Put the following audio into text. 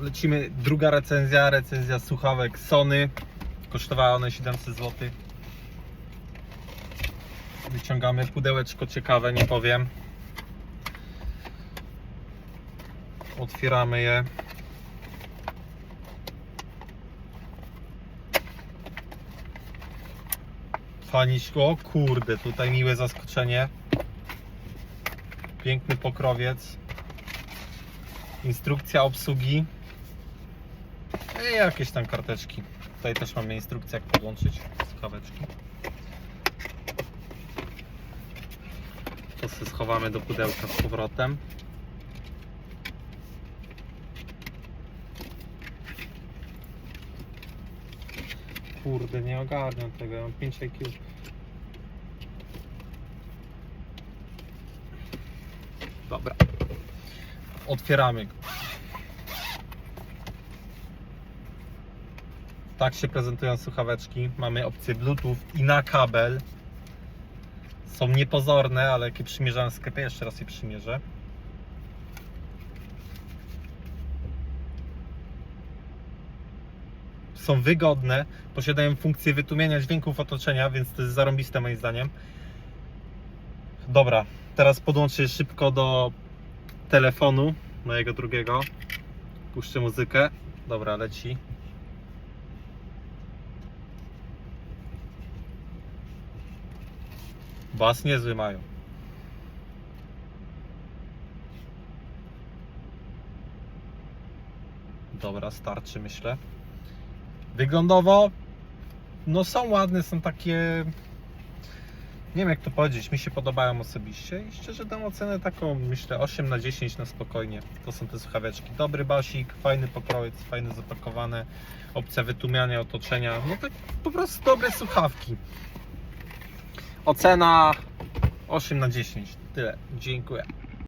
Lecimy, druga recenzja, recenzja słuchawek Sony. Kosztowały one 700 zł. Wyciągamy pudełeczko ciekawe, nie powiem. Otwieramy je. Faniczko, o kurde, tutaj miłe zaskoczenie. Piękny pokrowiec. Instrukcja obsługi. I jakieś tam karteczki. Tutaj też mamy instrukcję jak podłączyć słuchaweczki. To sobie schowamy do pudełka z powrotem. Kurde, nie ogarniam tego, ja mam 5 IQ. Dobra. Otwieramy go. Tak się prezentują słuchaweczki. Mamy opcję Bluetooth i na kabel. Są niepozorne, ale jakie przymierzałem w sklepie, jeszcze raz je przymierzę. Są wygodne, posiadają funkcję wytłumiania dźwięków otoczenia, więc to jest zarąbiste moim zdaniem. Dobra, teraz podłączę szybko do telefonu mojego drugiego. Puszczę muzykę. Dobra, leci. Bas niezły mają. Dobra, starczy myślę. Wyglądowo, no są ładne, są takie. Nie wiem jak to powiedzieć, mi się podobają osobiście i szczerze dam ocenę taką, myślę 8 na 10 na spokojnie. To są te słuchaweczki. Dobry basik, fajny pokrowiec, fajne zapakowane, opcja wytłumiania otoczenia. No tak po prostu dobre słuchawki. Ocena 8 na 10. Tyle. Dziękuję.